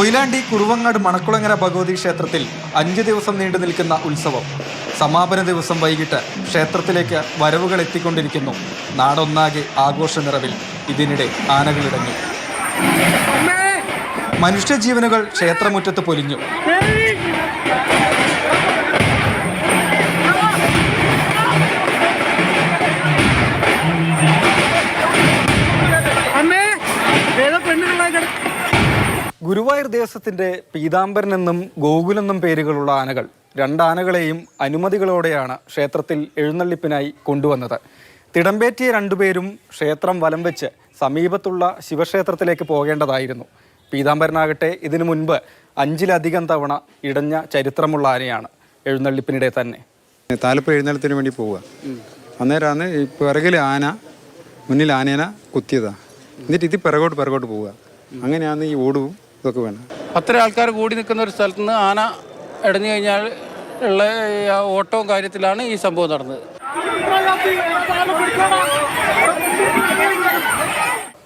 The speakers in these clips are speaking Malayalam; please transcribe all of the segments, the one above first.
കൊയിലാണ്ടി കുറുവങ്ങാട് മണക്കുളങ്ങര ഭഗവതി ക്ഷേത്രത്തിൽ അഞ്ച് ദിവസം നീണ്ടു നിൽക്കുന്ന ഉത്സവം. സമാപന ദിവസം വൈകിട്ട് ക്ഷേത്രത്തിലേക്ക് വരവുകൾ എത്തിക്കൊണ്ടിരിക്കുന്നു. നാടൊന്നാകെ ആഘോഷ നിറവിൽ ഇതിനിടെ ആനകളിടങ്ങി മനുഷ്യജീവനുകൾ ക്ഷേത്രമുറ്റത്ത് പൊലിഞ്ഞു. ഗുരുവായൂർ ദേവസ്വത്തിന്റെ പീതാംബരൻ എന്നും ഗോകുലെന്നും പേരുകളുള്ള ആനകൾ രണ്ടാനകളെയും അനുമതികളോടെയാണ് ക്ഷേത്രത്തിൽ എഴുന്നള്ളിപ്പിനായി കൊണ്ടുവന്നത്. തിടമ്പേറ്റിയ രണ്ടുപേരും ക്ഷേത്രം വലം വെച്ച് സമീപത്തുള്ള ശിവക്ഷേത്രത്തിലേക്ക് പോകേണ്ടതായിരുന്നു. പീതാംബരനാകട്ടെ ഇതിനു മുൻപ് അഞ്ചിലധികം തവണ ഇടഞ്ഞ ചരിത്രമുള്ള ആനയാണ് എഴുന്നള്ളിപ്പിനിടെ തന്നെ. താലപ്പ് എഴുന്നള്ളത്തിന് വേണ്ടി പോവുക. അന്നേരമാണ് ഈ പിറകിൽ ആന മുന്നിൽ ആനേന കുത്തിയതാണ് എന്നിട്ട് ഇത് പിറകോട്ട് പിറകോട്ട് പോവുക. അങ്ങനെയാണ് ഈ ഓടുവും ഇതൊക്കെ വേണം. അത്ര ആൾക്കാർ കൂടി നിൽക്കുന്ന ഒരു സ്ഥലത്ത് നിന്ന് ആന ഇടഞ്ഞു കഴിഞ്ഞാൽ ഉള്ള ഈ ഓട്ടവും കാര്യത്തിലാണ് ഈ സംഭവം നടന്നത്.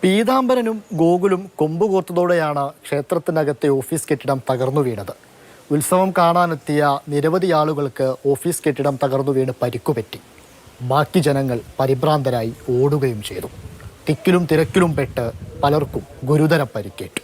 പീതാംബരനും ഗോകുലും കൊമ്പുകോർത്തതോടെയാണ് ക്ഷേത്രത്തിനകത്തെ ഓഫീസ് കെട്ടിടം തകർന്നു വീണത്. ഉത്സവം കാണാനെത്തിയ നിരവധി ആളുകൾക്ക് ഓഫീസ് കെട്ടിടം തകർന്നു വീണ് പരിക്കുപറ്റി. ബാക്കി ജനങ്ങൾ പരിഭ്രാന്തരായി ഓടുകയും ചെയ്തു. തിക്കിലും തിരക്കിലും പെട്ട് പലർക്കും ഗുരുതര പരിക്കേറ്റു.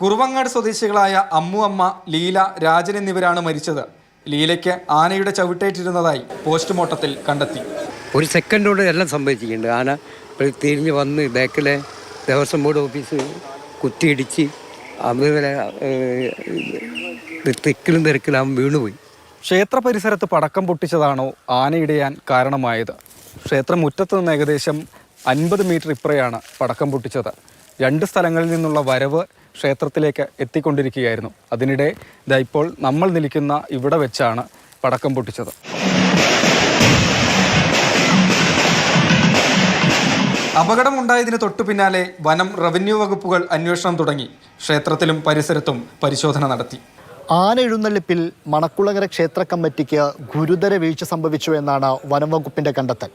കുറുവങ്ങാട് സ്വദേശികളായ അമ്മു അമ്മ ലീല രാജൻ എന്നിവരാണ് മരിച്ചത്. ലീലയ്ക്ക് ആനയുടെ ചവിട്ടേറ്റിരുന്നതായി പോസ്റ്റ്മോർട്ടത്തിൽ കണ്ടെത്തി. ഒരു സെക്കൻഡ് കൊണ്ട് എല്ലാം സംഭവിച്ചിട്ടുണ്ട്. ആന ഇപ്പോൾ തിരിഞ്ഞ് വന്ന് ബാക്കിലെ ദേവസ്വം ബോർഡ് ഓഫീസ് കുത്തിയിടിച്ച് അതുപോലെ തിക്കിലും തിരക്കിലും അവൻ വീണുപോയി. ക്ഷേത്ര പരിസരത്ത് പടക്കം പൊട്ടിച്ചതാണോ ആനയിടയാൻ കാരണമായത്? ക്ഷേത്രം മുറ്റത്ത് നിന്ന് ഏകദേശം അൻപത് മീറ്റർ ഇപ്പുറയാണ് പടക്കം പൊട്ടിച്ചത്. രണ്ട് സ്ഥലങ്ങളിൽ നിന്നുള്ള വരവ് ക്ഷേത്രത്തിലേക്ക് എത്തിക്കൊണ്ടിരിക്കുകയായിരുന്നു. അതിനിടെ ഇതാ ഇപ്പോൾ നമ്മൾ നിൽക്കുന്ന ഇവിടെ വെച്ചാണ് പടക്കം പൊട്ടിച്ചത്. അപകടമുണ്ടായതിന് തൊട്ടു പിന്നാലെ വനം റവന്യൂ വകുപ്പുകൾ അന്വേഷണം തുടങ്ങി. ക്ഷേത്രത്തിലും പരിസരത്തും പരിശോധന നടത്തി. ആന എഴുന്നള്ളിപ്പിൽ മണക്കുളങ്ങര ക്ഷേത്ര കമ്മിറ്റിക്ക് ഗുരുതര വീഴ്ച സംഭവിച്ചു എന്നാണ് വനം വകുപ്പിന്റെ കണ്ടെത്തൽ.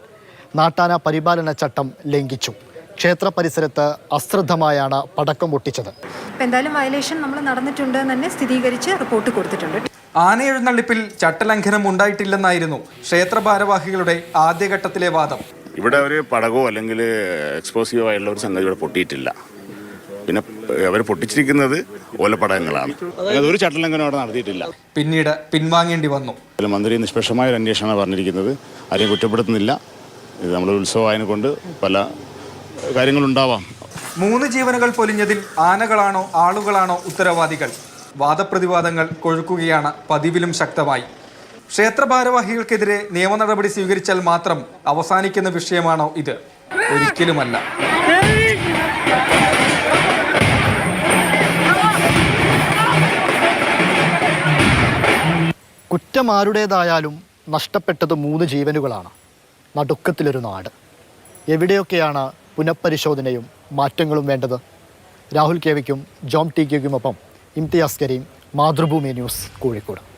നാട്ടാന പരിപാലന ചട്ടം ലംഘിച്ചു. ക്ഷേത്ര പരിസരത്ത് അശ്രദ്ധമായാണ് പടക്കം പൊട്ടിച്ചത്. എന്തായാലും വയലേഷൻ നമ്മൾ നടന്നിട്ടുണ്ട് എന്ന് തന്നെ സ്ഥിരീകരിച്ച് റിപ്പോർട്ട് കൊടുത്തിട്ടുണ്ട്. ആന എഴുന്നള്ളിപ്പിൽ ചട്ടലംഘനം ഉണ്ടായിട്ടില്ലെന്നായിരുന്നു ക്ഷേത്ര ഭാരവാഹികളുടെ ആദ്യഘട്ടത്തിലെ വാദം. ഇവിടെ ഒരു പടകോ അല്ലെങ്കിൽ എക്സ്പ്ലോസീവോ ആയിട്ടുള്ള ഒരു സംഗതി ഇവിടെ പൊട്ടിയിട്ടില്ല. പിന്നെ അവർ പൊട്ടിച്ചിരിക്കുന്നത് ഓലപ്പടകങ്ങളാണ്. അതൊരു ഒരു ചട്ടലംഘനം അവിടെ നടത്തിയിട്ടില്ല. പിന്നീട് പിൻവാങ്ങേണ്ടി വന്നു. മന്ത്രി നിഷ്പക്ഷമായ ഒരു അന്വേഷണമാണ് പറഞ്ഞിരിക്കുന്നത്. ആരെയും കുറ്റപ്പെടുത്തുന്നില്ല. ഇത് നമ്മുടെ ഉത്സവമായതിനെ കൊണ്ട് പല കാര്യങ്ങളുണ്ടാവാം. മൂന്ന് ജീവനുകൾ പൊലിഞ്ഞതിൽ ആനകളാണോ ആളുകളാണോ ഉത്തരവാദികൾ? വാദപ്രതിവാദങ്ങൾ കൊഴുക്കുകയാണ് പതിവിലും ശക്തമായി. ക്ഷേത്ര ഭാരവാഹികൾക്കെതിരെ നിയമ നടപടി സ്വീകരിച്ചാൽ മാത്രം അവസാനിക്കുന്ന വിഷയമാണോ ഇത്? ഒരിക്കലുമല്ല. കുറ്റം ആരുടേതായാലും നഷ്ടപ്പെട്ടത് മൂന്ന് ജീവനുകളാണ്. നടുക്കത്തിലൊരു നാട്. എവിടെയൊക്കെയാണ് പുനഃപരിശോധനയും മാറ്റങ്ങളും വേണ്ടത്. രാഹുൽ കെ വിക്കും ജോം ടി കെക്കുമൊപ്പം ഇംതിയാസ് കരീം മാതൃഭൂമി ന്യൂസ് കോഴിക്കോട്.